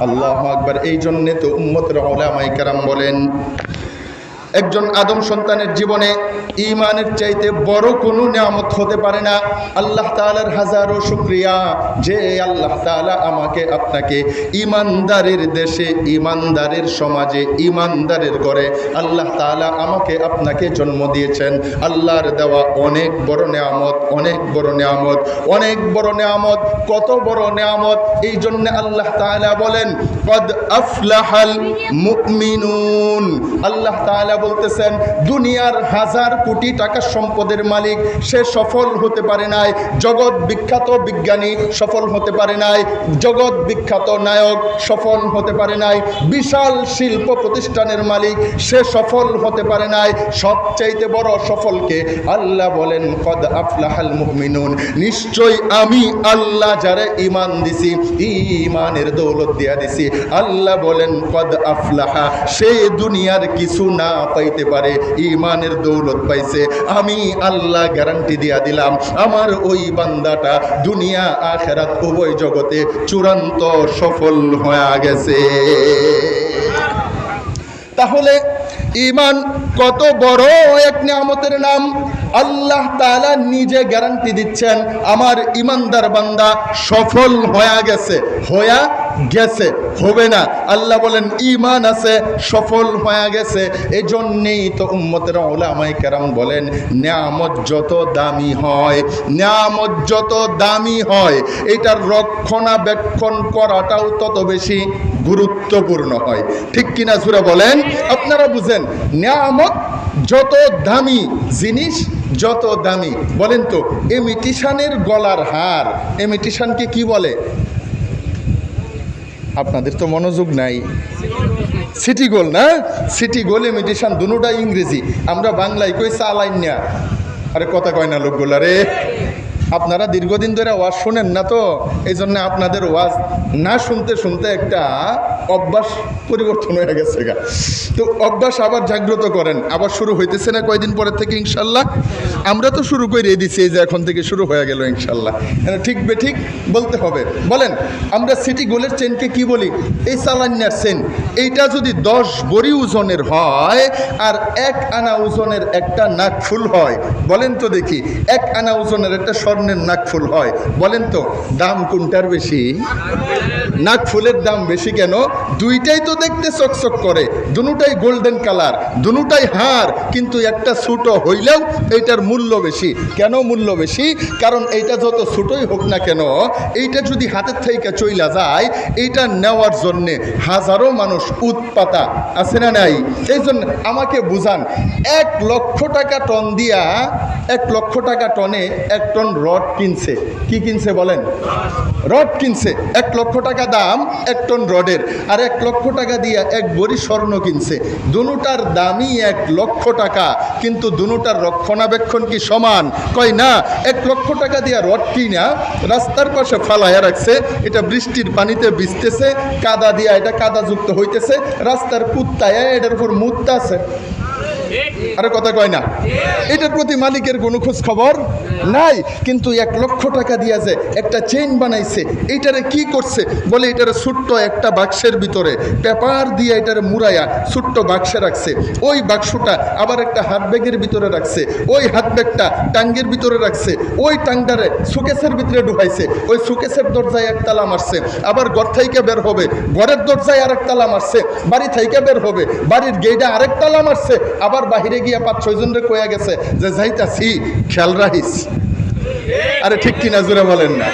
আল্লাহ আকবার এই জন্যে তো উম্মতের ওলামাই কারাম বলেন একজন আদম সন্তানের জীবনে ইমানের চাইতে বড় কোনো নিয়ামত হতে পারে না। আল্লাহ তাআলার হাজারো শুক্রিয়া যে আল্লাহ তাআলা আমাকে আপনাকে ইমানদারের দেশে, ইমানদারের সমাজে, ইমানদারের ঘরে আল্লাহ তাআলা আমাকে আপনাকে জন্ম দিয়েছেন। আল্লাহর দেওয়া অনেক বড় নিয়ামত, অনেক বড় নিয়ামত, অনেক বড় নিয়ামত, কত বড় নিয়ামত, এই জন্য আল্লাহ তাআলা বলেন, কদ আফলাহাল মুমিনুন। আল্লাহ তাআলা বলতেছেন, দুনিয়ার হাজার কোটি টাকার সম্পদের মালিক, সে সফল হতে পারে নাই। জগৎ বিখ্যাত বিজ্ঞানী সফল হতে পারে নাই। জগৎ বিখ্যাত নায়ক সফল হতে পারে নাই। বিশাল শিল্প প্রতিষ্ঠানের মালিক, সে সফল হতে পারে নাই। সবচাইতে বড় সফলকে আল্লাহ বলেন, কদ আফলাহাল মুমিনুন। নিশ্চয় আমি আল্লাহ যারা ইমান দিছি ইমানের দৌলত দিয়া দিছি। আল্লাহ বলেন, কদ আফলাহা। সে দুনিয়ার কিছু না পাইতে পারে ইমানের দৌলত পাইছে, আমি আল্লাহ গ্যারান্টি দিয়া দিলাম, আমার ওই বান্দাটা দুনিয়া আখেরাত উভয় জগতে চূড়ান্ত সফল হয়ে গেছে। তাহলে ইমান কত বড় এক নিয়ামতের নাম? আল্লাহ তালা নিজে গ্যারান্টি দিচ্ছেন, আমার ইমানদার বান্দা সফল হয়ে গেছে। হয়ে গেছে, হবে না। আল্লাহ বলেন ইমান আছে, সফল হয়ে গেছে। এই জন্যেই তো উম্মতের ওলামাই কেরাম বলেন, নিয়ামত যত দামি হয়, নিয়ামত যত দামি হয়, এটার রক্ষণাবেক্ষণ করাটাও তত বেশি গুরুত্বপূর্ণ হয়। ঠিক কিনা সুরা বলেন? আপনারা বুঝেন, নিয়ামত যত দামি জিনিস, যত দামি। বলেন তো এমিটিশানের গলার হার এমিটিশানকে কি বলে? আপনাদের তো মনোযোগ নাই। সিটি গোল না? সিটি গোল ইমিটেশন দুটা ইংরেজি। আমরা বাংলায় কই চালাইন না। আরে কথা কয় না লোকগুলা রে। আপনারা দীর্ঘদিন ধরে ওয়াজ শোনেন না তো? এই জন্য আপনাদের ওয়াজ না শুনতে শুনতে একটা অভ্যাস পরিবর্তন হয়ে গেছে গা। তো অভ্যাস আবার জাগ্রত করেন। আবার শুরু হইতেছে না কয়দিন পরের থেকে ইনশাল্লাহ? আমরা তো শুরু করে দিছি, এই যে এখন থেকে শুরু হয়ে গেল ইনশাল্লাহ। ঠিক বে ঠিক বলতে হবে। বলেন, আমরা সিটি গোলের চেনকে কি বলি? এই সালান্যার চেন এইটা যদি দশ বড়ি ওজনের হয় আর এক আনা ওজনের একটা নাকফুল হয়, বলেন তো দেখি। এক আনা ওজনের একটা স্বর্ণের নাকফুল হয়। বলেন তো দাম কোনটার বেশি? নাকফুলের দাম বেশি কেন? দুইটাই তো দেখতে চকচক করে। দুটাই গোল্ডেন কালার দুটাই হার, কিন্তু একটা ছোটো হইলেও এইটার মূল্য বেশি। কেন মূল্য বেশি? কারণ এইটা যত ছোটোই হোক না কেন, এইটা যদি হাতের থেকে চইলা যায়, এইটা নেওয়ার জন্যে হাজারো মানুষ উৎপাতা। আছে না নাই? এই জন্য আমাকে বুঝান, এক লক্ষ টাকা টন দিয়া, এক লক্ষ টাকা টনে এক টন রড কিনছে। কি কিনছে বলেন? রড কিনছে, এক লক্ষ টাকা দাম এক টন রডের আর এক লক্ষ টাকা দিয়া এক বড়ি স্বর্ণ কিনছে। দুটার দামই এক লক্ষ টাকা, কিন্তু দুটার রক্ষণাবেক্ষণ কি সমান? কয় না, এক লক্ষ টাকা দিয়া রড কিনা রাস্তার পাশে ফালাইয়া রাখছে, এটা বৃষ্টির পানিতে ভিজতেছে, কাদা দিয়া এটা কাদাযুক্ত হইতেছে, রাস্তার কুত্তায় এটার উপর মুত্তা আছে। আরে কথা কয় না। এটার প্রতি মালিকের কোনো খোঁজ খবর নাই, কিন্তু এক লক্ষ টাকা দিয়া যে একটা চেইন বানাইছে এইটারে কি করছে? বলে এটারে ছোট্ট একটা বাক্সের ভিতরে পেপার দিয়ে এটারে মুড়াইয়া ছোট্ট বাক্সে রাখছে। ওই বাক্সটা আবার একটা হাত ব্যাগের ভিতরে রাখছে, ওই হাত ব্যাগটা টাঙ্গের ভিতরে রাখছে, ওই টাঙ্গারে সুকেসের ভিতরে ঢুকাইছে, ওই সুকেসের দরজায় এক তালা মারছে, আবার ঘর থাইকে বের হবে, ঘরের দরজায় আরেক তালা মারছে, বাড়ি থাইকে বের হবে, বাড়ির গেইটা আরেক তালা মারছে, আবার বাহিরে গিয়া পাঁচ, ছয় জনরে কয়া গেছে যে, যাইতাছি, খেয়াল রাখিস। আরে ঠিক কিনা জোরে বলেন না।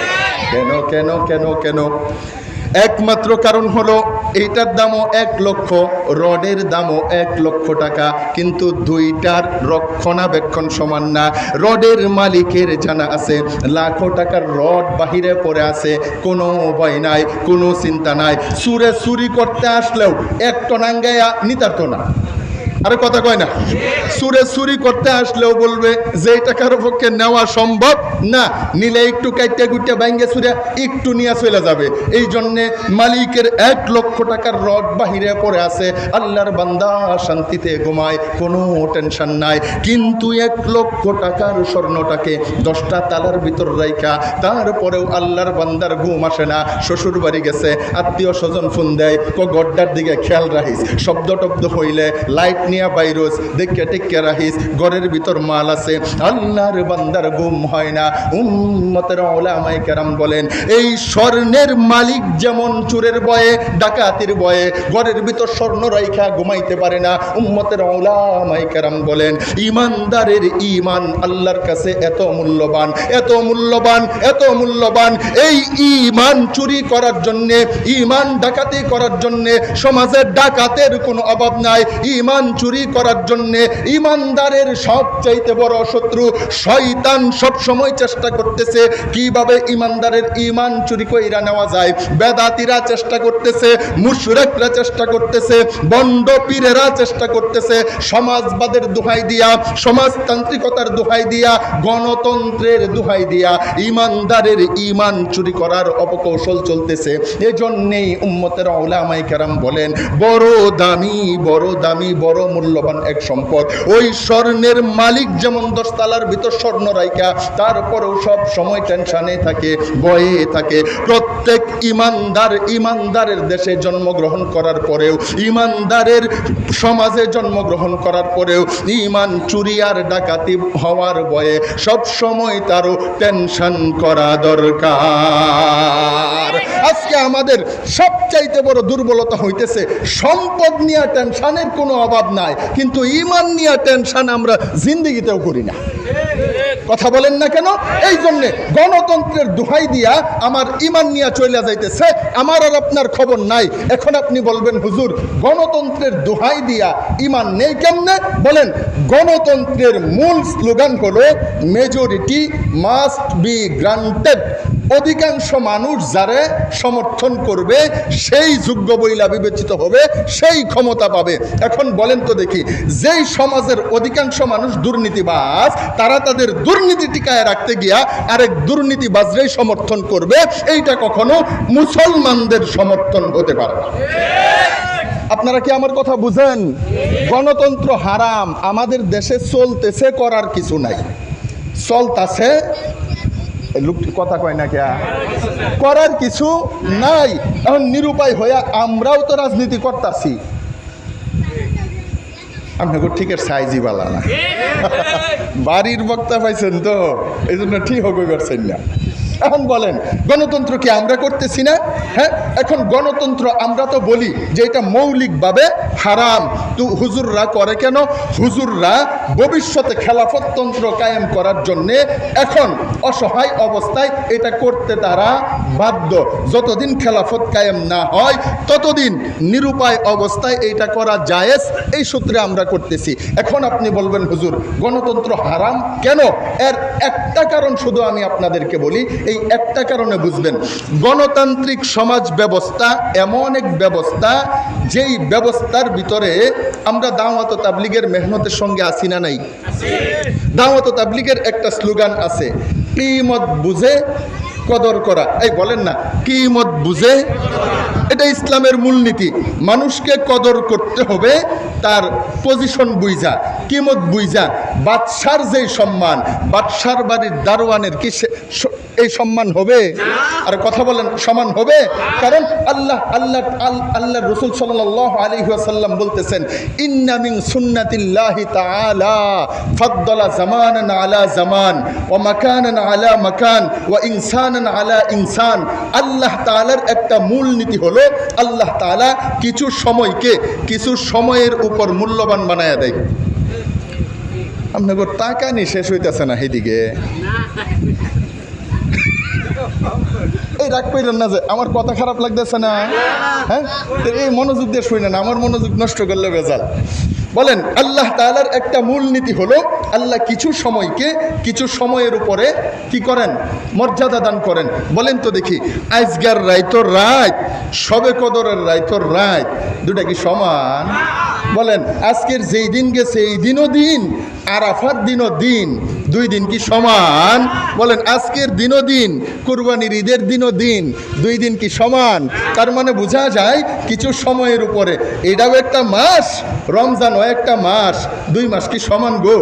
কেন কেন কেন কেন? একমাত্র কারণ হলো, এইটার দামও এক লক্ষ, রডের দামও এক লক্ষ টাকা, কিন্তু দুইটার রক্ষণাবেক্ষণ সমান না। রডের মালিকের জানা আছে, লাখো টাকার রড বাহিরে পড়ে আছে, কোনো উপায় নাই, কোনো চিন্তা নাই। সুরে চুরি করতে আসলেও এক টনাঙ্গায়া নিতারত না। আরে কথা কয় না। সুরে চুরি করতে আসলেও বলবে যে এটা কারও পক্ষে নেওয়া সম্ভব না। নিলে একটু কাইটে গুটে ব্যাঙ্গে সুরে একটু নিয়ে চলে যাবে। এই জন্যে মালিকের এক লক্ষ টাকার রড বাহিরে পড়ে আছে। আল্লাহর বান্দা শান্তিতে ঘুমায়, কোনো টেনশন নাই। কিন্তু এক লক্ষ টাকার স্বর্ণটাকে দশটা তালার ভিতর রাইখা, তারপরেও আল্লাহর বান্দার ঘুম আসে না। শ্বশুর বাড়ি গেছে, আত্মীয় স্বজন ফোন দেয় ক গড্ডার দিকে খেয়াল রাখিস। শব্দ টব্দ হইলে লাইট নিয়ে বাইরোস দেখে টেকে রাখিস, ঘরের ভিতর মাল আছে। আল্লাহর বান্দার ঘুম হয় না। উম্মতের ওলামায়ে কেরাম বলেন, এই স্বর্ণের মালিক যেমন চুরের বয়ে ডাকাতির বয়ে ঘরের ভিতর স্বর্ণ রাইখা ঘুমাইতে পারে না। উম্মতের ওলামায়ে কেরাম বলেন, ইমানদারের ইমান আল্লাহর কাছে এত মূল্যবান এত মূল্যবান এত মূল্যবান। এই ইমান চুরি করার জন্যে ইমান ডাকাতি করার জন্যে সমাজের ডাকাতের কোনো অভাব নাই। ইমান চুরি করার জন্যে ইমানদারের সবচাইতে বড় শত্রু শয়তান সব সময় চেষ্টা করতেছে কীভাবে ইমানদারের ইমান চুরি কইরা নেওয়া যায়। বেদাতিরা চেষ্টা করতেছে, মুশরেকরা চেষ্টা করতেছে, বন্ড পীরেরা চেষ্টা করতেছে, সমাজবাদের দোহাই দিয়া, সমাজতান্ত্রিকতার দোহাই দিয়া, গণতন্ত্রের দোহাই দিয়া ইমানদারের ইমান চুরি করার অপকৌশল চলতেছে। এজন্যেই উম্মতের ওলামাই কেরাম বলেন, বড় দামি বড় দামি, বড় মূল্যবান এক সম্পদ। ওই স্বর্ণের মালিক যেমন দশতলার ভিতর স্বর্ণ রাইকা তারপরেও সব সময় টেনশনে থাকে বয়ে থাকে। প্রত্যেক ইমানদার ইমানদারের দেশে জন্মগ্রহণ করার পরেও, ইমানদারের সমাজে জন্মগ্রহণ করার পরেও ইমান চুরি আর ডাকাতি হওয়ার বয়ে সব সময় তারও টেনশন করা দরকার। আজকে আমাদের সবচাইতে বড় দুর্বলতা হইতেছে সম্পদ নিয়ে টেনশনের কোনো অভাব নাই। কিন্তু ইমান নিয়ে টেনশন আমরা জিন্দিগিতেও করি না। কথা বলেন না কেন? এই জন্যে গণতন্ত্রের দোহাই দিয়া আমার ইমান নিয়ে চলে যাইতেছে, আমার আর আপনার খবর নাই। এখন আপনি বলবেন, হুজুর, গণতন্ত্রের দোহাই দিয়া ইমান নেই কেমনে? বলেন, গণতন্ত্রের মূল স্লোগান হলো, মেজরিটি মাস্ট বি গ্রান্টেড। অধিকাংশ মানুষ যারে সমর্থন করবে, সেই যোগ্য বইলা বিবেচিত হবে, সেই ক্ষমতা পাবে। এখন বলেন তো দেখি, যেই সমাজের অধিকাংশ মানুষ দুর্নীতিবাজ, তারা তাদের দুর্নীতি টিকায় রাখতে গিয়া আরেক দুর্নীতিবাজরাই সমর্থন করবে, এইটা কখনো মুসলমানদের সমর্থন হতে পারে না। আপনারা কি আমার কথা বুঝেন? গণতন্ত্র হারাম, আমাদের দেশে চলতেছে, করার কিছু নাই। চলতাছে লোকটি কথা কয় না কেয়া? করার কিছু নাই। এখন নিরুপায় হইয়া আমরাও তো রাজনীতি করতাছি। আপনাকে ঠিকের সাইজই বালা না। বাড়ির বক্তা পাইছেন তো এই জন্য ঠিক হবে করছেন না। এখন বলেন গণতন্ত্র কি আমরা করতেছি না? হ্যাঁ এখন গণতন্ত্র আমরা তো বলি যে এটা মৌলিকভাবে হারাম। তো হুজুররা করে কেন? হুজুররা ভবিষ্যতে খেলাফততন্ত্র কায়েম করার জন্যে এখন অসহায় অবস্থায় এটা করতে তারা বাধ্য। যতদিন খেলাফত কায়েম না হয়, ততদিন নিরুপায় অবস্থায় এইটা করা জায়েজ। এই সূত্রে আমরা করতেছি। এখন আপনি বলবেন, হুজুর, গণতন্ত্র হারাম কেন? এর একটা কারণ শুধু আমি আপনাদেরকে বলি এই একটা কারণে বুঝবেন, গণতান্ত্রিক সমাজ ব্যবস্থা এমন এক ব্যবস্থা যেই ব্যবস্থার ভিতরে আমরা দাওয়াত তাবলিগের মেহনতের সঙ্গে আসি না নাই? দাওয়াত তাবলিগের একটা স্লোগান আছে কিমত বুঝে কদর করা। এই বলেন না কিমত বুঝে? এটা ইসলামের মূলনীতি। মানুষকে কদর করতে হবে, তার পজিশন বুইজা। কিমত বুইজা? বাদশার যেই সম্মান, বাদশার বাড়ির দারোয়ানের কি এই সম্মান হবে? আর কথা বলেন, সমান হবে? কারণ আল্লাহ আল্লাহ, আল- আল্লাহ রসুল সাল্লাহ আলী সাল্লাম বলতেছেন ইন্নামিং সুন্নাতিল্লাহি তাআলা, ফাদ্দালা জামানান আলা জামান, ওয়া মাকানান আলা মাকান, ওয়া ইনসানান আলা ইনসান। আল্লাহ তাআলার একটা মূল নীতি হলো, আল্লাহ তাআলা কিছু সময়কে, কিছু সময়ের উপর মূল্যবান বানায়া দেয়। আপনাকে টাকা নি শেষ হইতেছে না সেদিকে এই রাগ পেলেন না যে আমার কথা খারাপ লাগতেছে না? হ্যাঁ? এই মনোযোগ দিয়ে শুনে না আমার মনোযোগ নষ্ট করলে বেজাল। বলেন, আল্লাহ তাআলার একটা মূল নীতি হলো, আল্লাহ কিছু সময়কে কিছু সময়ের উপরে কি করেন? মর্যাদা দান করেন। বলেন তো দেখি আজগার রায়তর রায় সবে কদরের রায়তর রাত, দুটা কি সমান? বলেন, আজকের যেই দিন গেছে, এই দিনও দিন আরাফার দিনও দিন, দুই দিন কি সমান? বলেন, আজকের দিনও দিন, কুরবানির ঈদের দিনও দিন, দুই দিন কি সমান? তার মানে বোঝা যায় কিছু সময়ের উপরে। এটাও একটা মাস, রমজানও একটা মাস, দুই মাস কি সমান গো?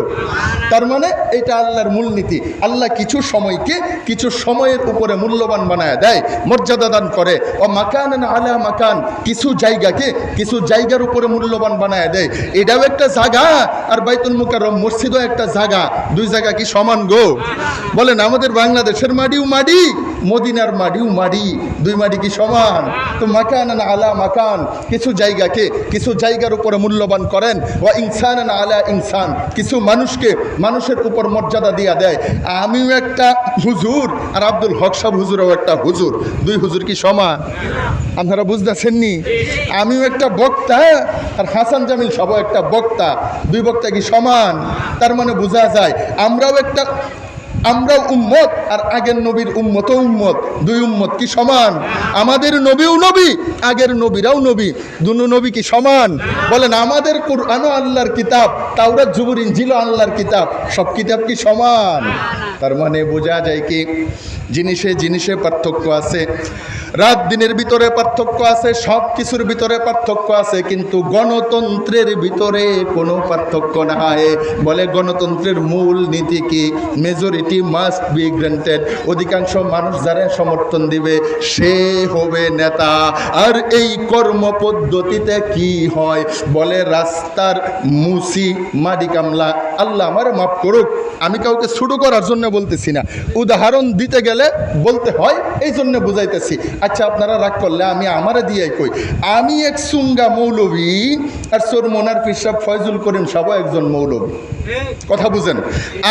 তার মানে এটা আল্লাহর মূলনীতি। আল্লাহ কিছু সময়কে কিছু সময়ের উপরে মূল্যবান বানায় দেয়, মর্যাদা দান করে। ও মাকান আলা মাকান, কিছু জায়গাকে, কিছু জায়গার উপরে মূল্যবান বানায় দেয় এটাও একটা জায়গা, আর বাইতুল মুকাররম মসজিদও একটা জায়গা। দুই জায়গা কি সমান গো? বলেন, আমাদের বাংলাদেশের মাটিও মাটি। মদিনার মাটিও মাটি দুই মাটি কি সমান? তো মাকান আলা মাকান, কিছু জায়গাকে, কিছু জায়গার উপরে মূল্যবান করেন। ও ইনসান আলা ইনসান, কিছু মানুষকে মানুষের উপর মর্যাদা দিয়া দেয়। আমিও একটা হুজুর, আর আব্দুল হক সাহ হুজুরও একটা হুজুর। দুই হুজুর কি সমান? আপনারা বুঝতেছেননি? আমিও একটা বক্তা, আর হাসান জামিল সবও একটা বক্তা। দুই বক্তা কি সমান? তার মানে বোঝা যায়, আমরাও একটা আমরাও উম্মত, আর আগের নবীর উম্মত উম্মত। দুই উম্মত কি সমান? আমাদের নবীও নবী, আগের নবীরাও নবী। দুনো নবী কি সমান? বলেন, আমাদের কোরআনও আল্লাহর কিতাব তাওরা জুবুর ইঞ্জিল আল্লাহর কিতাব, সব কিতাব কি সমান? তার মানে বোঝা যায় কি, জিনিসে জিনিসে পার্থক্য আছে। রাত দিনের ভিতরে পার্থক্য আছে, সব কিছুর ভিতরে পার্থক্য আছে, কিন্তু গণতন্ত্রের ভিতরে কোনো পার্থক্য নাই। বলে গণতন্ত্রের মূল নীতি কি? মেজরিটি মাস্ট বি গ্রান্টেড অধিকাংশ মানুষ যারা সমর্থন দিবে, সে হবে নেতা। আর এই কর্ম পদ্ধতিতে কি হয়? বলে রাস্তার মুসি মাডি কামলা, আল্লাহ আমার মাফ করুক, আমি কাউকে শুরু করার জন্য বলতেছি না। উদাহরণ দিতে গেলে বলতে হয় এই জন্য বুঝাইতেছি। আচ্ছা আপনারা রাগ করলে আমি আমারে দিয়ে কই। আমি এক সুঙ্গা মৌলবী আর সোর মোনার পিসাব ফয়জুল করিম সব একজন মৌলবী। কথা বুঝেন?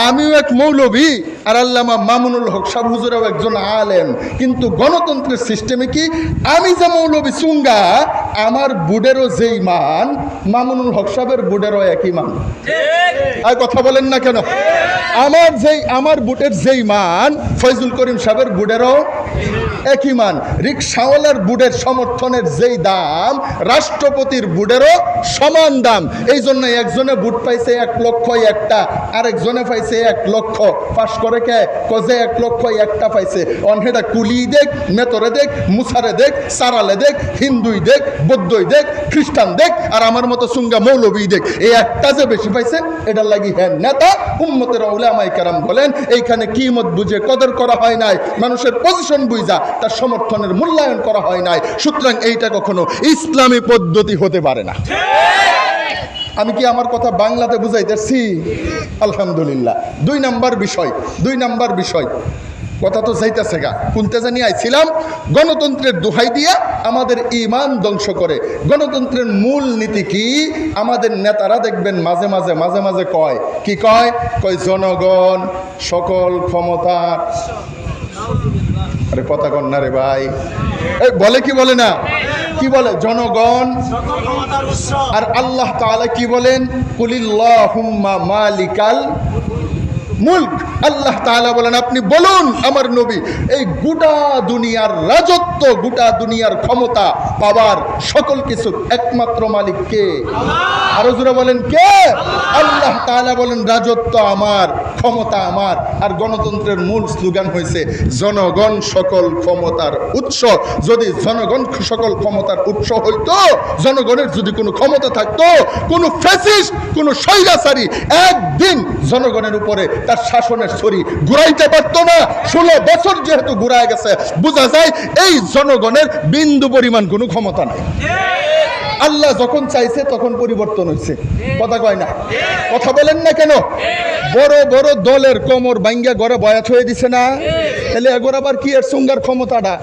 আমিও এক মৌলবী আর আল্লামা মামুনুল হক সাহ হুজুরাও একজন আলেম। কিন্তু গণতন্ত্রের সিস্টেমে কি? আমি যে মৌলবী সুঙ্গা আমার বুডেরও যেই মান মামুনুল হক সাহেবের বুডেরও একই মান। আর কথা বলেন না কেন? আমার যেই আমার বুটের যেই মান ফয়জুল করিম সাহেবের বুডেরও একই মান। রিক্সাওয়ালার বুডের সমর্থনের যেই দাম, রাষ্ট্রপতির বুটেরও সমান দাম। এই জন্য একজনে বুট পাইছে এক লক্ষ একটা, আরেকজনে পাইছে এক লক্ষ। পাশ করে কে? কজে এক লক্ষ একটা পাইছে। অনহেটা কুলি দেখ, মেতরে দেখ মুসারে দেখ, সারালে দেখ, হিন্দুই দেখ, বৌদ্ধই দেখ, খ্রিস্টান দেখ, আর আমার মতো সুঙ্গা মৌলবী দেখ। এই একটা যে বেশি পাইছে, এটার লাগি হ্যাঁ নেতা, উম্মতের ওলামাই কারাম বলেন, এইখানে কিমত বুঝে কদর করা হয় নাই। মানুষের পজিশন বুঝা, তার সমর্থনের মূল্যায়ন করা হয় নাই। সুতরাং এইটা কখনো ইসলামী পদ্ধতি হতে পারে না। আমি কি আমার কথা বাংলাতে বুঝাইতেছি? আলহামদুলিল্লাহ। দুই নাম্বার বিষয়, দুই নাম্বার বিষয়। কথা তো যাইতেছে গা। কোনতে জানি আইছিলাম, গণতন্ত্রের দোহাই দিয়া আমাদের ইমান ধ্বংস করে। গণতন্ত্রের মূল নীতি কি? আমাদের নেতারা দেখবেন মাঝে মাঝে মাঝে মাঝে কয়। কি কয়? কয়, জনগণ, সকল ক্ষমতা আরে কথা কন না রে ভাই। বলে কি বলে না? কি বলে? জনগণ। আর আল্লাহ তাআলা কি বলেন? কুলিল্লাহুম্মা মালিকাল মুলক। আল্লাহ তাআলা বলেন, আপনি বলুন আমার নবী, এই গোটা দুনিয়ার রাজত্ব, গোটা দুনিয়ার ক্ষমতা পাওয়ার সকল কিছু একমাত্র মালিক কে? আরও জোরে বলেন, কে? আল্লাহ তাআলা বলেন, রাজত্ব আমার, ক্ষমতা আমার। আর গণতন্ত্রের মূল স্লোগান হয়েছে জনগণ সকল ক্ষমতার উৎস। যদি জনগণ সকল ক্ষমতার উৎস হইতো, জনগণের যদি কোনো ক্ষমতা থাকতো, কোনো ফ্যাসিস্ট, কোনো স্বৈরাচারী, একদিন জনগণের উপরে তার শাসনের ছড়ি ঘুরাইতে পারতো না। ষোলো বছর যেহেতু ঘুরায় গেছে, বোঝা যায় এই জনগণের বিন্দু পরিমাণ কোনো ক্ষমতা নাই। আল্লাহ যখন চাইছে তখন পরিবর্তন হয়েছে। কথা কয় না? কথা বলেন না কেন? বড় বড় দলের কোমর বাইঙ্গা গড়ে বয়াত হয়ে দিছে না? তাহলে এগোর আবার কি এর সঙ্গার ক্ষমতাটা?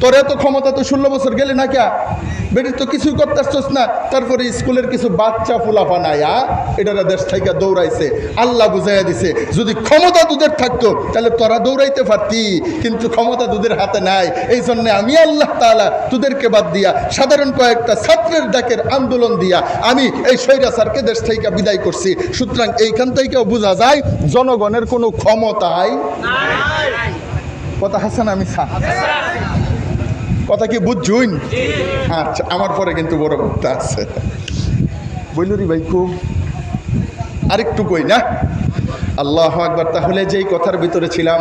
তোর এত ক্ষমতা তো ষোলো বছর গেলে না কে? বেটি, তো কিছুই করতে না। তারপরে স্কুলের কিছু বাচ্চা ফুলাফা নাইয়া এটারা দেশ থেকে দৌড়াইছে। আল্লাহ বুঝাইয়া দিছে, যদি ক্ষমতা তোদের থাকতো, তাহলে তোরা দৌড়াইতে পারতি। কিন্তু ক্ষমতা তোদের হাতে নাই। এই জন্যে আমি আল্লাহ তাআলা তোদেরকে বাদ দিয়া, সাধারণ কয়েকটা ছাত্রের ডাকের আন্দোলন দিয়া, আমি এই স্বৈরাচারকে দেশ থেকে বিদায় করছি। সুতরাং এইখান থেকেও বোঝা যায়, জনগণের কোনো ক্ষমতাই কথা হাসান আমি কথা কি বুঝছুন আচ্ছা আমার পরে কিন্তু বড় বক্তা আছে। বলুরি ভাই খুব আরেকটু কই না? আল্লাহ একবার তাহলে যেই কথার ভিতরে ছিলাম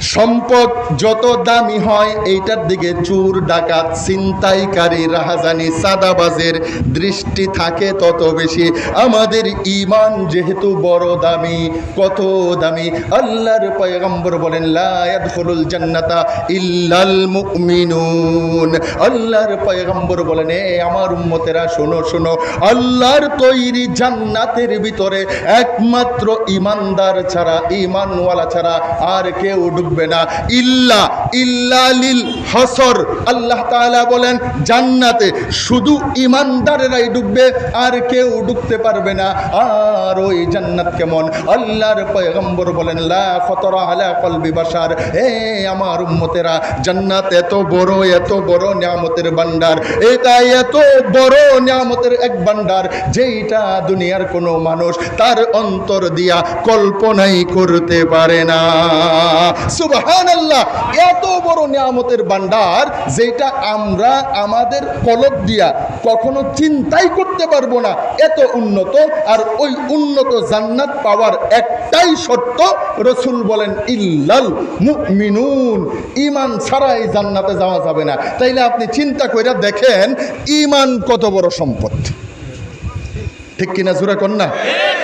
সম্পদ যত দামি হয়, এইটার দিকে চুর, ডাকাত, ছিনতাইকারী, রাহাজানি সাদাবাজের দৃষ্টি থাকে তত বেশি। আমাদের ইমান যেহেতু বড় দামি, কত দামি। আল্লাহর পয়গম্বর বলেন, লা ইয়াদখুলুল জান্নাতা ইল্লাল মুমিনুন। আল্লাহর পয়গম্বর বলেন, এ আমার উম্মতেরা, শোনো শোনো। আল্লাহর তৈরি জান্নাতের ভিতরে একমাত্র ইমানদার ছাড়া ইমানওয়ালা ছাড়া আর কেউ ঢুকবে না। ইল্লা, ইল্লালিল হসর। আল্লাহ তাআলা বলেন, জান্নাতে শুধু ইমানদারেরাই ঢুকবে, আর কেউ ঢুকতে পারবে না। আর ওই জান্নাত কেমন? আল্লাহর পয়গম্বর বলেন, লা ফতরা আলা কলবি বাশার। হে আমার উম্মতেরা, জান্নাত এত বড় এত বড় নিয়ামতের ভান্ডার এটা এত বড় নিয়ামতের এক ভান্ডার যেইটা দুনিয়ার কোনো মানুষ তার অন্তর দিয়া কল্পনাই করতে পারে না। সুবহানাল্লাহ, এত বড় নিয়ামতের ভান্ডার যেটা আমরা আমাদের কলব দিয়া কখনো চিন্তাই করতে পারব না। এত উন্নত আর ওই উন্নত জান্নাত পাওয়ার একটাই শর্ত রসুল বলেন, ইল্লাল মুমিনুন। ইমান ছাড়া এই জান্নাতে যাওয়া যাবে না। তাইলে আপনি চিন্তা কইরা দেখেন ইমান কত বড় সম্পদ। ঠিক কিনা জোরা কন্যা?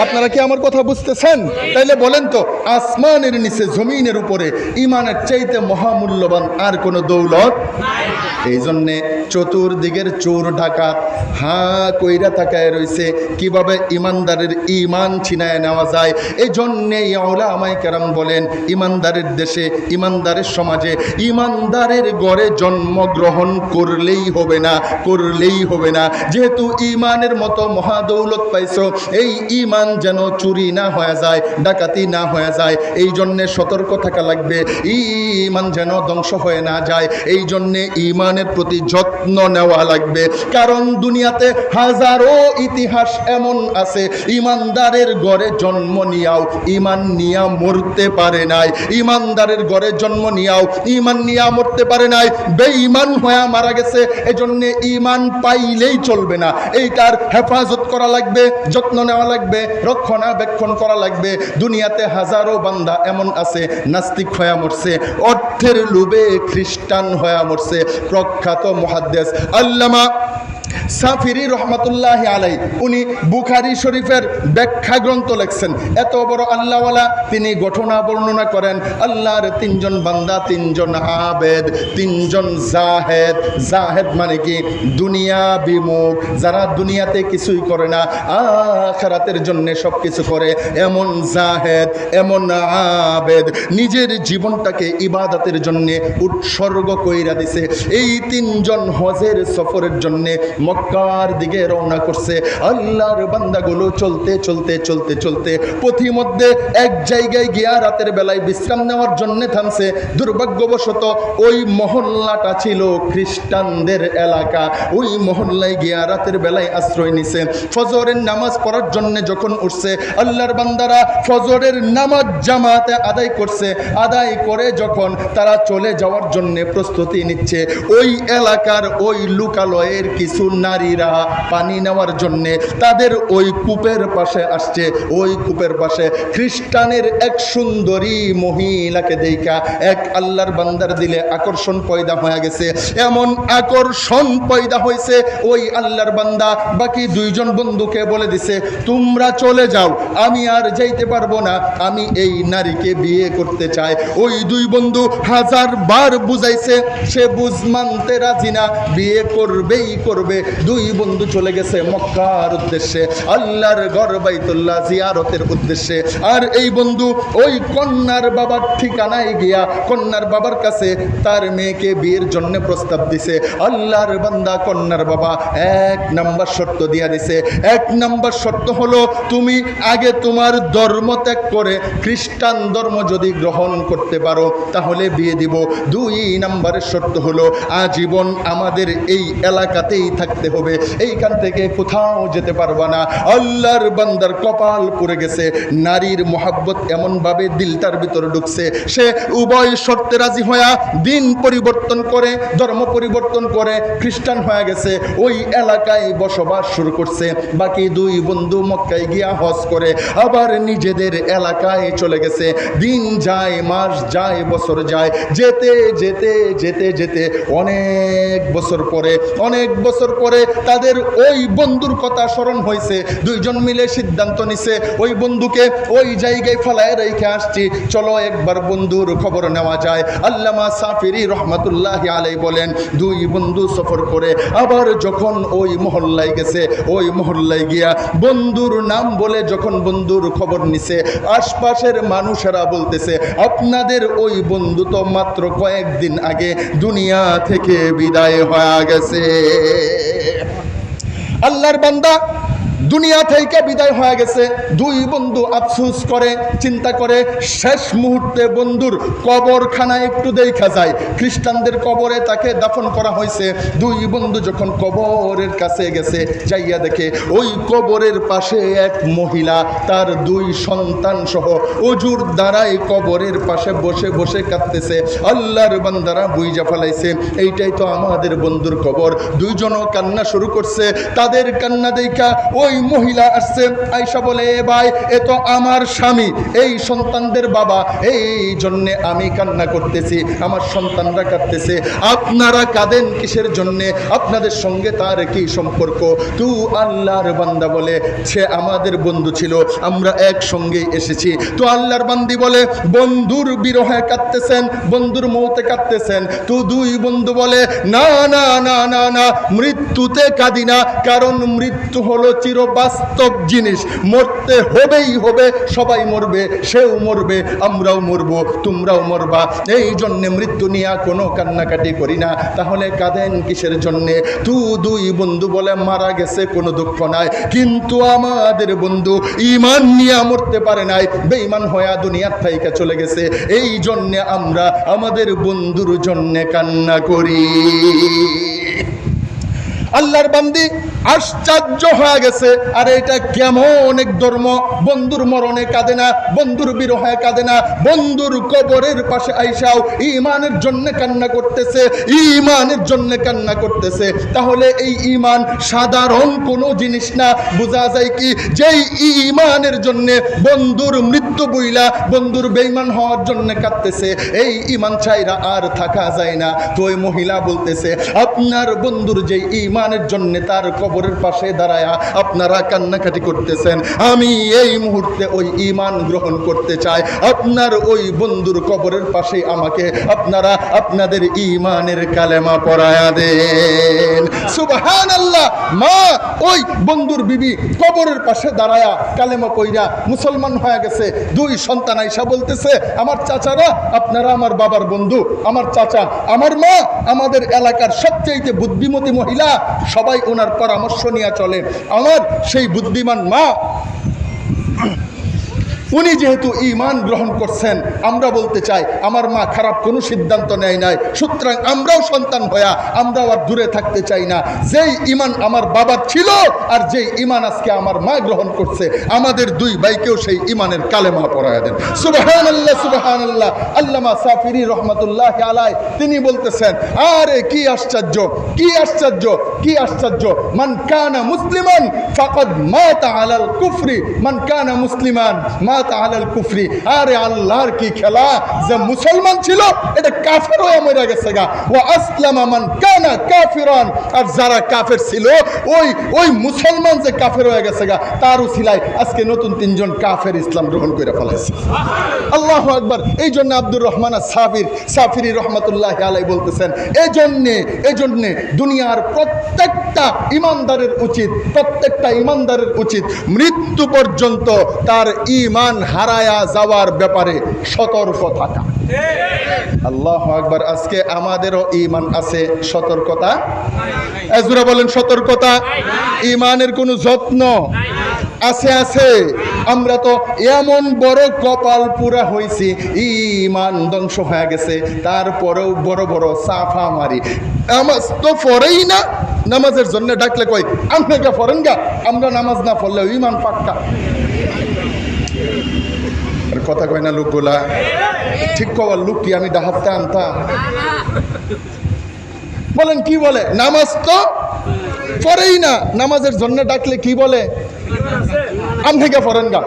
আপনারা কি আমার কথা বুঝতেছেন? তাইলে বলেন তো, আসমানের নিচে, জমিনের উপরে ইমানের চাইতে মহামূল্যবান আর কোনো দৌলত? এই জন্যে চতুর্দিকের চোর ঢাকা হা কইরা তাকায় রইছে, কীভাবে ইমানদারের ইমান ছিনায় নেওয়া যায়? এই জন্যে আমায় কেরাম বলেন ইমানদারের দেশে ইমানদারের সমাজে ইমানদারের গড়ে জন্মগ্রহণ করলেই হবে না, করলেই হবে না। যেহেতু ইমানের মতো মহাদৌলত পাইছো, এই ইমান যেন চুরি না হয়ে যায়, ডাকাতি না হয়ে যায়, এই জন্যে সতর্ক থাকা লাগবে। ইমান যেন ধ্বংস হয়ে না যায়, এই জন্যে ইমানের প্রতি যত্ন নেওয়া লাগবে। কারণ দুনিয়াতে হাজারো ইতিহাস এমন আছে ইমানদারের ঘরে জন্ম নিয়াও ইমান নিয়া মরতে পারে নাই। ইমানদারের ঘরে জন্ম নিয়াও ইমান নিয়া মরতে পারে নাই। বেঈমান হয়ে মারা গেছে, এজন্য ইমান পাইলেই চলবে না। এইটার হেফাজত করা লাগবে, যত্ন নেওয়া লাগবে। রক্ষণাবেক্ষণ করা লাগবে। দুনিয়াতে হাজারো বান্দা এমন আছে, নাস্তিক হয়ে মরছে, অর্থের লোভে খ্রিস্টান হয়ে মরছে। প্রখ্যাত মহাদ্দেশ আল্লামা সাফিরি রহমতুল্লাহ আলাই উনি বুখারি শরীফের ব্যাখ্যা গ্রন্থ লেখছেন। এত বড় আল্লাহওয়ালা, তিনি ঘটনা বর্ণনা করেন, আল্লাহর তিনজন বান্দা, তিনজন আবেদ, তিনজন জাহেদ। জাহেদ মানে কি? দুনিয়া বিমুখ যারা দুনিয়াতে কিছুই করে না, আখারাতের জন্য সব কিছু করে। এমন জাহেদ, এমন আবেদ, নিজের জীবনটাকে ইবাদতের জন্যে উৎসর্গ কইরা দিছে। এই তিনজন হজের সফরের জন্য মক্কার দিকে রওনা করছে। আল্লাহর বান্দাগুলো চলতে চলতে চলতে চলতে পথিমধ্যে এক জায়গায় গিয়া রাতের বেলায় বিশ্রাম নেওয়ার জন্য থামছে। দুর্ভাগ্যবশত ওই মহল্লাটা ছিল খ্রিস্টানদের এলাকা। ওই মহল্লায় গিয়া রাতের বেলায় আশ্রয় নিছে। ফজরের নামাজ পড়ার জন্য যখন উঠছে, আল্লাহর বান্দারা ফজরের নামাজ জামাতে আদায় করছে। আদায় করে যখন তারা চলে যাওয়ার জন্য প্রস্তুতি নিচ্ছে। ওই এলাকার ওই লোকালয়ের কিছু নারীরা পানি নেওয়ার জন্য তাদের ওই কূপের পাশে আসছে। ওই কূপের পাশে খ্রিস্টানের এক সুন্দরী মহিলাকে দেখা এক আল্লাহর বান্দার দিলে আকর্ষণ পয়দা হয়ে গেছে। এমন আকর্ষণ পয়দা হয়েছে ওই আল্লাহর বান্দা। বাকি দুইজন বন্ধুকে বলে দিছে, তোমরা চলে যাও, আমি আর যাইতে পারব না। আমি এই নারীকে বিয়ে করতে চাই। ওই দুই বন্ধু হাজার বার বুঝাইছে, সে বুঝ মানতে রাজি না, বিয়ে করবেই করবে। দুই বন্ধু চলে গেছে মক্কার উদ্দেশ্যে, আল্লাহর গড় বাইতুল্লাহ জিয়ারতের উদ্দেশ্যে। আর এই বন্ধু ওই কন্যার বাবার ঠিকানায় গিয়া কন্যার বাবার কাছে তার মেয়েকে বিয়ের জন্য প্রস্তাব দিছে। আল্লাহর বান্দা কন্যার বাবা এক নাম্বার শর্ত দিয়া দিছে। এক নাম্বার শর্ত হলো, তুমি আগে তোমার ধর্ম ত্যাগ করে খ্রিস্টান ধর্ম যদি গ্রহণ করতে পারো, তাহলে বিয়ে দিব। দুই নাম্বারের শর্ত হলো, আজীবন আমাদের এই এলাকাতেই থাকতে থাকতে হবে। এইখান থেকে কোথাও যেতে পারবা না। আল্লাহর বান্দার কপাল পড়ে গেছে। নারীর মোহাব্বত এমনভাবে দিলটার ভিতরে ঢুকছে। সে উভয় শর্তে রাজি হয়ে দিন পরিবর্তন করে, ধর্ম পরিবর্তন করে, খ্রিস্টান হয়ে গেছে। ওই এলাকায় বসবাস শুরু করছে। বাকি দুই বন্ধু মক্কায় গিয়া হজ করে, আবার নিজেদের এলাকায় চলে গেছে। দিন যায়, মাস যায়, বছর যায়। যেতে যেতে যেতে যেতে অনেক বছর পরে, অনেক বছর পরে তাদের ওই বন্ধুর কথা স্মরণ হয়েছে। দুইজন মিলে সিদ্ধান্ত নিছে, ওই বন্ধুকে ওই জায়গায় ফেলায় রেখে আসছি। চলো একবার বন্ধুর খবর নেওয়া যায়। আল্লামা সাফিরি রহমতুল্লাহ আলাই বলেন, দুই বন্ধু সফর করে আবার যখন ওই মহল্লায় গেছে, ওই মহল্লায় গিয়া বন্ধুর নাম বলে যখন বন্ধুর খবর নিছে, আশপাশের মানুষেরা বলতেছে, আপনাদের ওই বন্ধু তো মাত্র কয়েকদিন আগে দুনিয়া থেকে বিদায় হয়ে গেছে। আল্লাহর বান্দা দুনিয়া থেকে বিদায় হয়ে গেছে। দুই বন্ধু আফসুস করে, চিন্তা করে, শেষ মুহূর্তে বন্ধুর কবরখানা একটু দেখা যায়। খ্রিস্টানদের কবরে তাকে দাফন করা হয়েছে। দুই বন্ধু যখন কবরের কাছে গেছে, যাইয়া দেখে ওই কবরের পাশে এক মহিলা, তার দুই সন্তান সহ অজুর দ্বারাই কবরের পাশে বসে বসে কাঁদতেছে। আল্লাহর বান্দারা বুইজা ফেলাইছে। এইটাই তো আমাদের বন্ধুর কবর। দুইজনও কান্না শুরু করছে। তাদের কান্না দেখা ওই মহিলা আসছে আইসা বলে, এ ভাই, এ তো আমার স্বামী, এই সন্তানদের বাবা, এই জন্যে আমি কান্না করতেছি, আমার সন্তানরা কাঁদতেছে, আপনারা কাঁদেন কিসের জন্যে, আপনাদের সঙ্গে তার কি সম্পর্ক? তু আল্লাহর বান্দা বলে, সে আমাদের বন্ধু ছিল, আমরা একসঙ্গেই এসেছি। তো আল্লাহর বান্দি বলে, বন্ধুর বিরহে কাঁদতেছেন, বন্ধুর মৌতে কাঁদতেছেন। তো দুই বন্ধু বলে, না না না না না, মৃত্যুতে কাঁদি না, কারণ মৃত্যু হলো চির বাস্তব জিনিস। মরতে হবেই হবে, সবাই মরবে, সেও মরবে, আমরাও মরবো, তোমরাও মরবা। এই জন্যে মৃত্যু নিয়ে কোনো কান্নাকাটি করি না। তাহলে কাঁদেন কিসের জন্যে? তু দুই বন্ধু বলে মারা গেছে, কোনো দুঃখ নাই। কিন্তু আমাদের বন্ধু ইমান নিয়ে মরতে পারে নাই, বেঈমান হয়ে দুনিয়ার থাইকা চলে গেছে। এই জন্যে আমরা আমাদের বন্ধুর জন্যে কান্না করি। আল্লাহর বান্দি আশ্চর্য হয়ে গেছে। আর এটা কেমন এক ধর্ম? বন্ধুর মরণে কাঁদে না, বন্ধুর বিরহে কাঁদে না, বন্ধুর কবরের পাশে আইসাও ইমানের জন্য কান্না করতেছে ইমানের জন্য কান্না করতেছে। তাহলে এই ইমান সাধারণ কোনো জিনিস না। বোঝা যায় কি? যেই ইমানের জন্য বন্ধুর মৃত্যু বইলা বন্ধুর বেইমান হওয়ার জন্য কাঁদতেছে, এই ইমান চাইরা আর থাকা যায় না। তো ওই মহিলা বলতেছে, আপনার বন্ধুর যেই ইমানের জন্য তার কবরের পাশে দাঁড়ায়া আপনারা কান্নাকাটি করতেছেন। আমি এই মুহূর্তে ওই ইমান গ্রহণ করতে চাই। আপনার ওই বন্ধুর কবরের পাশে আমাকে আপনারা আপনাদের ইমানের কালেমা পড়ায়া দেন। সুবহান আল্লাহ মা, ওই বন্ধুর বিবি কবরের পাশে দাঁড়ায়া কালেমা কইরা মুসলমান হয়ে গেছে। দুই সন্তান আইসা বলতেছে, আমার চাচারা, আপনারা আমার বাবার বন্ধু, আমার চাচা, আমার মা, আমাদের এলাকার সবচেয়ে বুদ্ধিমতী মহিলা সবাই ওনার পরামর্শ নিয়ে চলে আমার সেই বুদ্ধিমান মা উনি যেহেতু ইমান গ্রহণ করছেন, আমরা বলতে চাই, আমার মা খারাপ কোনো সিদ্ধান্ত নেয় নাই, সুতরাং আমরাও সন্তান হইয়া, আমরাও আর দূরে থাকতে চাই না। যেই ইমান আমার বাবার ছিল, আর যেই ইমান আজকে আমার মা গ্রহণ করছে, আমাদের দুই ভাইকেও সেই ইমানের কালেমা পড়ায় দেন। সুবাহান আল্লাহ সুবাহান আল্লাহ আল্লামা সাফিরি রহমতুল্লাহ আলাই তিনি বলতেছেন, আরে, কি আশ্চর্য কি আশ্চর্য কি আশ্চর্য, মান কানা মুসলিমান ফাকাদ মাতা আলাল কুফরি, মান কানা মুসলিমান মাতা কুফরি। ছিল ওই ওই মুসলমান যে কাফের হয়ে গেছে গা আজকে নতুন তিনজন কাফের ইসলাম গ্রহণ করে ফেলাইছে। আল্লাহ আকবার। এই জন্য আব্দুর রহমান আর সাফিরি রহমতুল্লাহ আলাই বলতেছেন এই জন্যে এই জন্যে দুনিয়ার প্রত্যেকটা ইমানদারের উচিত, প্রত্যেকটা ইমানদারের উচিত মৃত্যু পর্যন্ত তার ইমান হারায়া যাওয়ার ব্যাপারে সতর্ক থাকা আল্লাহ আকবার, আজকে আমাদেরও ইমান আছে, সতর্কতা? এজুরা বলেন, সতর্কতা? ইমানের কোনো যত্ন আছে আছে? আমরা তো এমন বড় কপাল পুরা হয়েছি ইমান ধ্বংস হয়ে গেছে, তারপরেও বড় বড় সাফা মারি। আমার তো পরেই না, নামাজের জন্য ডাকলে কই আপনাকে ফরেন গা? আমরা নামাজ না পড়লে ইমান পাক্কা। কথা কয় না লোকগুলা? ঠিক কবার লোক কি? আমি ডাহাতে আনতাম। বলেন, কি বলে? নামাজ তো পড়েই না। নামাজের জন্য ডাকলে কি বলে? আম থেকে পড়েন গা।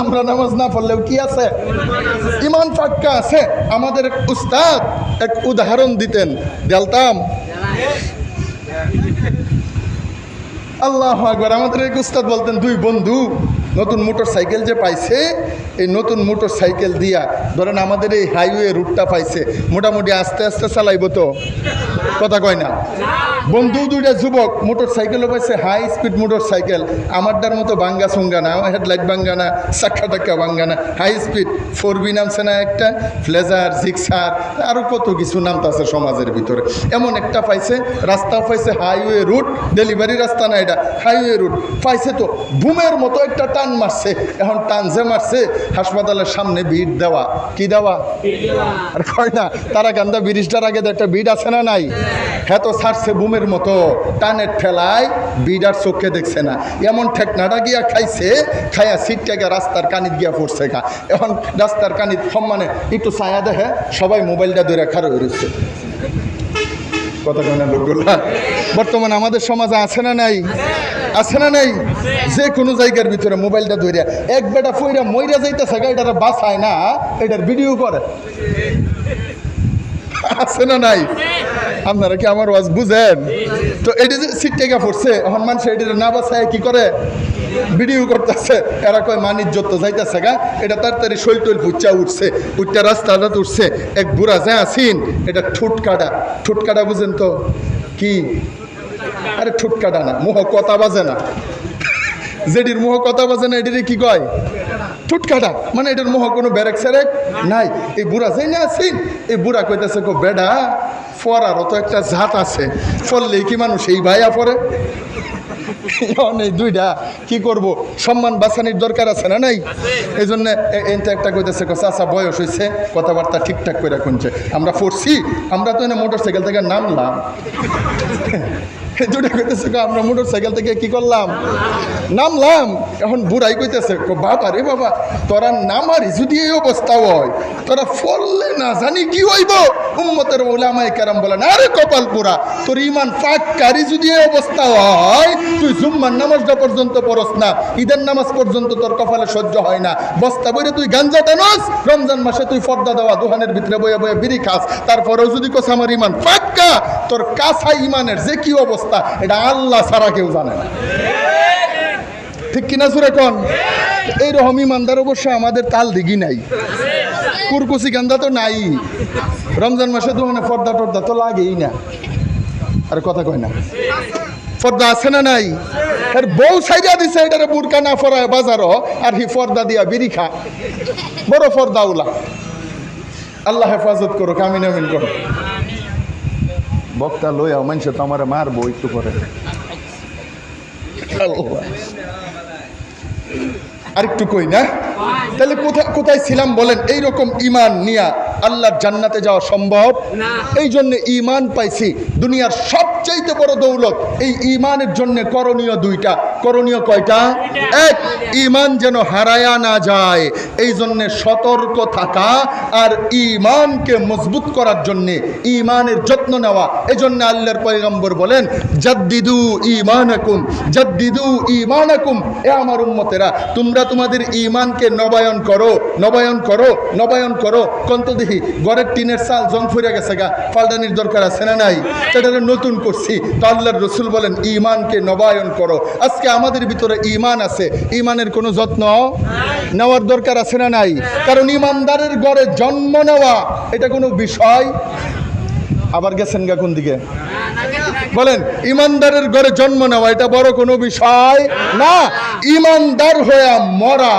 আমরা নামাজ না পড়লেও কি আছে? ইমান পাক্কা আছে। আমাদের উস্তাদ এক উদাহরণ দিতেন। দেলতাম আল্লাহ আকবার। আমাদের এক উস্তাদ বলতেন, দুই বন্ধু নতুন মোটর সাইকেল যে পাইছে, এই নতুন মোটর সাইকেল দিয়া, ধরেন আমাদের এই হাইওয়ে রুটটা পাইছে, মোটামুটি আস্তে আস্তে চালাইবো তো? কথা কয় না? বন্ধু দুইটা যুবক মোটর সাইকেলও পাইছে হাই স্পিড মোটর সাইকেল আমারটার মতো বাঙ্গা সুঙ্গা না হেডলাইট বাঙ্গা না, চাক্কা টাক্কা বাঙ্গা না। হাই স্পিড ফোর বি নামছে না একটা ফ্লেজার জিক্সার আরও কত কিছু নামতাছে সমাজের ভিতরে। এমন একটা পাইছে, রাস্তাও পাইছে হাইওয়ে রুট ডেলিভারি রাস্তা না এটা হাইওয়ে রুট পাইছে তো, বুমের মতো একটা টান মারছে, এখন টান যে মারছে, হাসপাতালের সামনে ভিড় দেওয়া। কি দেওয়া? আর কয় না, তারা গান্দা ব্রিজটার আগে একটা বিড আছে না নাই? হ্যাঁ তো ছাড়ছে বুমের মতো, টানের ঠেলায় বিড আর চোখে দেখছে না। এমন ঠেকনাটা গিয়া খাইছে, খাইয়া সিটটাকে রাস্তার কানিত গিয়া পড়ছে খা এখন রাস্তার কানিত সম্মানে একটু ছায়া দেখে, সবাই মোবাইলটা ধরে খারো হয়েছে কথা কয় না লোকগুলা? বর্তমানে আমাদের সমাজে আছে না নাই? আছে না নাই? যে কোনো জায়গার ভিতরে মোবাইলটা ধরে এক বেটা ফইরা মইরা যাইতেছে এটার বাসায় না, এটার ভিডিও করে। আছে না নাই? আপনারা কি আমার ওয়াজ বুঝেন? তো এটি যে সিট টেকা পড়ছে, এখন মানুষ এটি না বাসায় কি করে? ভিডিও করতেছে, এরা কয় মানির যত যাইতেছে গা, এটা তাড়াতাড়ি শৈল টৈল ফুচ্চা উঠছে উঠটা রাস্তাটা উঠছে, এক বুড়া যা আসিন এটা ঠুট কাটা। ঠুট কাটা বুঝেন তো, কি? আরে ঠুট কাটা না মুহ কথা বাজে না। যেটির মুহ কথা বাজে না এটির কি কয়? ঠুটকাটা মানে এটার মুহ কোনো ব্যারেক স্যারেক নাই। এই বুড়া যাই না আছিন? এই বুড়া কইতেছে, কো বেডা ফরারও তো একটা জাত আছে ফললে কি মানুষ এই ভাইয়া পরে? দুইটা, কি করব? সম্মান বাঁচানির দরকার আছে না নাই? এই জন্য এনতে একটা কইতেছে, কো চাচা, বয়স হয়েছে কথাবার্তা ঠিকঠাক করে কোনছে আমরা পড়ছি, আমরা তো এনে মোটর সাইকেল থেকে নামলাম। দুটা কইতেছে আমরা মোটর সাইকেল থেকে কি করলাম? নামলাম। এখন বুড়াই কইতেছে বাবা রে বাবা, তোরা নামারি যদি এই অবস্থা হয়, তোরা ফললে না জানি কি হইব? উম্মতের ওলামাই কারাম বলে না আরে কপাল পুরা তোর ইমান পাক্কারি যদি এই অবস্থা হয়, তুই জুম্মার নামাজটা পর্যন্ত পড়স না, ঈদের নামাজ পর্যন্ত তোর কপালে সহ্য হয় না। বস্তা বইরে তুই গাঞ্জা টানস, রমজান মাসে তুই ফর্দা দেওয়া দোকানের ভিতরে বয়ে বয়ে বিড়ি খাস, তারপরেও যদি কোস আমার ইমান পাক্কা তোর কাঁচা ইমানের যে কি অবস্থা, এটা আল্লাহ ছাড়া কেউ জানে না। ঠিক কিনা সুরে কন? এইরকম ইমানদার অবশ্য আমাদের তাল দিঘি নাই। কুরকুচি গান্দা তো নাই। রমজান মাসে দোকানে পর্দা টর্দা তো লাগেই না। আর কথা কয় না। পর্দা আছে না নাই? এর বউ সাইডা দিছে, এটারে বুরকা না ফরায় বাজারও, আর হি পর্দা দিয়া বিড়ি খা। বড় পর্দা উলা আল্লাহ হেফাজত করো কামিন আমিন করো বক্তা লই লইয়া মানুষ তো আমার মারবো একটু করে আর আরেকটু কই না? তাহলে কোথায় কোথায় ছিলাম বলেন? এইরকম ইমান নিয়া আল্লাহর জান্নাতে যাওয়া সম্ভব। এই জন্য ইমান পাইছি। দুনিয়ার সবচাইতে বড় দৌলত এই ইমানের জন্য করণীয় দুইটা। করণীয় কয়টা? এক ইমান যেন হারায়া না যায়। এই জন্যে সতর্ক থাকা আর ইমানকে মজবুত করার জন্যে ইমানের যত্ন নেওয়া। এই জন্য আল্লাহর পয়গম্বর বলেন জাদ্দিদু ইমানাকুম জাদ্দিদু ইমানাকুম এ আমার উম্মতেরা তোমরা তোমাদের ইমানকে নবায়ন করো নবায়ন করো নবায়ন করো। কন্ত দেখি গড়ের টিনের চাল জং ফুরে গেছে গা। পাল্টানির দরকার আছে না নাই? সেটা নতুন করছি। তো আল্লাহর রসুল বলেন ইমানকে নবায়ন করো। আজকে আমাদের ভিতরে ইমান আছে। ইমানের কোনো যত্ন নেওয়ার দরকার আছে না নাই? কারণ ইমানদারের গড়ে জন্ম নেওয়া, এটা কোনো বিষয়? আবার গেছেন গা কোন দিকে? বলেন, ইমানদারের ঘরে জন্ম নেওয়া, এটা বড় কোনো বিষয় না। ইমানদার হয়ে মরা,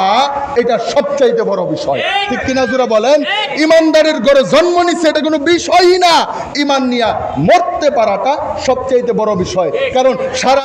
এটা সবচাইতে বড় বিষয়। ঠিক কিনা জুরা বলেন? ইমানদারের ঘরে জন্ম নিচ্ছে এটা কোনো বিষয়ই না। ইমান নিয়া মরতে পারাটা সবচাইতে বড় বিষয়। কারণ সারা